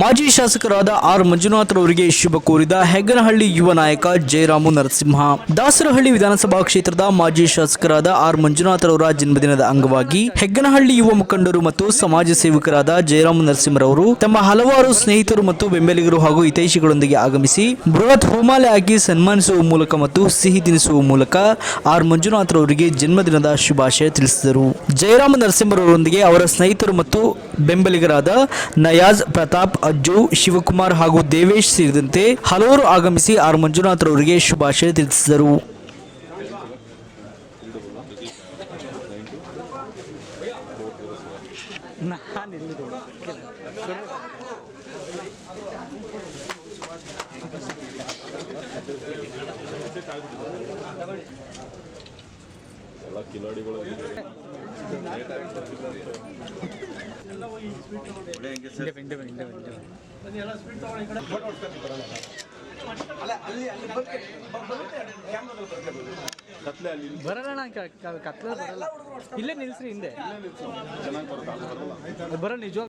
ಮಾಜಿ ಶಾಸಕರಾದ ಆರ್ ಮಂಜುನಾಥ್ ರವರಿಗೆ ಶುಭ ಕೋರಿದ ಹೆಗ್ಗನಹಳ್ಳಿ ಯುವ ನಾಯಕ ಜಯರಾಮು ನರಸಿಂಹ. ದಾಸರಹಳ್ಳಿ ವಿಧಾನಸಭಾ ಕ್ಷೇತ್ರದ ಮಾಜಿ ಶಾಸಕರಾದ ಆರ್ ಮಂಜುನಾಥ್ ರವರ ಜನ್ಮದಿನದ ಅಂಗವಾಗಿ ಹೆಗ್ಗನಹಳ್ಳಿ ಯುವ ಮುಖಂಡರು ಮತ್ತು ಸಮಾಜ ಸೇವಕರಾದ ಜಯರಾಮು ನರಸಿಂಹರವರು ತಮ್ಮ ಹಲವಾರು ಸ್ನೇಹಿತರು ಮತ್ತು ಬೆಂಬಲಿಗರು ಹಾಗೂ ಹಿತೈಷಿಗಳೊಂದಿಗೆ ಆಗಮಿಸಿ ಬೃಹತ್ ಹೂಮಾಲೆ ಹಾಕಿ ಸನ್ಮಾನಿಸುವ ಮೂಲಕ ಮತ್ತು ಸಿಹಿ ತಿನಿಸುವ ಮೂಲಕ ಆರ್ ಮಂಜುನಾಥ್ ರವರಿಗೆ ಜನ್ಮದಿನದ ಶುಭಾಶಯ ತಿಳಿಸಿದರು. ಜಯರಾಮ ನರಸಿಂಹರವರೊಂದಿಗೆ ಅವರ ಸ್ನೇಹಿತರು ಮತ್ತು ಬೆಂಬಲಿಗರಾದ ನಯಾಜ್ ಪ್ರತಾಪ್ ಅಜ್ಜು ಶಿವಕುಮಾರ್ ಹಾಗೂ ದೇವೇಶ್ ಸೇರಿದಂತೆ ಹಲವರು ಆಗಮಿಸಿ ಆರ್ ಮಂಜುನಾಥ್ ರವರಿಗೆ ಶುಭಾಶಯ ತಿಳಿಸಿದರು. ಬರಲ್ಲ ಕತ್ಲ ಬರಲ್ಲ. ಇಲ್ಲೇ ನಿಲ್ಸ್ರಿ ಹಿಂದೆ. ಬರೋ ನಿಜವಾಗ